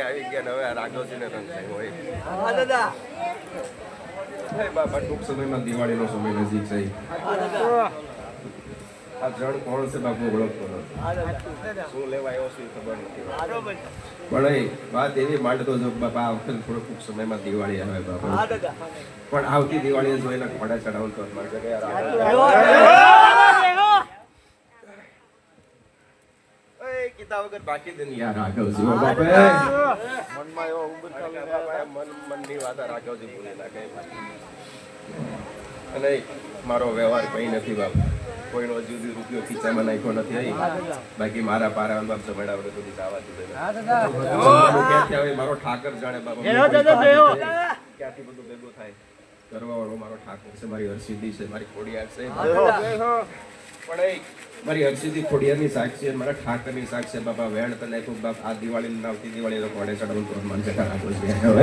આવી ગયા હવે રાઘવજી રંગ હોય દાદા બાબા ટૂંક સમયમાં દિવાળીનો સમય નજીક થઈ આ જણ કોણ છે બાપુ ઓળખતો નથી. શું લેવા આવ્યો છું ખબર નથી. પણ વાત એવી માંડતો જો બાપા આ વખતે થોડો ટૂંક સમયમાં દિવાળી આવે બાપા. પણ આવતી દિવાળીએ જોઈને ઘોડા ચડાવવાનું તો મારે યાર કીધા વગર બાકી દે રાઘવજી ઓ બાપા. મનમાં એવો ઉબત બાપા મન મનની વાત રાઘવજી ભૂલી નાખે અને મારો વ્યવહાર કઈ નથી બાપ. કોઈનો હજુ સુધી રૂપિયો ખીચામાં નાખ્યો નથી આવી બાકી મારા પારા બાપ જમાડા વડે તો જવા દીધે. ક્યાંથી મારો ઠાકર જાણે ક્યાંથી બધું ભેગું થાય? કરવાવાળો મારો ઠાકોર છે મારી હરસિદ્ધિ છે મારી ખોડિયાર છે. પણ એ મારી હરસિદ્ધિ ખોડિયારની સાક્ષી છે મારા ઠાકરની સાક્ષી છે. બાપા વેણ તને ખૂબ બાપ આ દિવાળી ને આવતી દિવાળી તો કોડે ચડાવું તો મન જતા રાખો છે. હવે.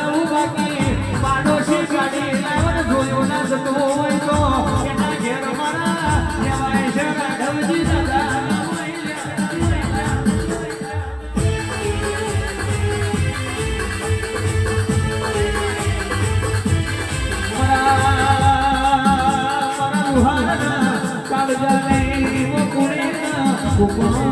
કોઈ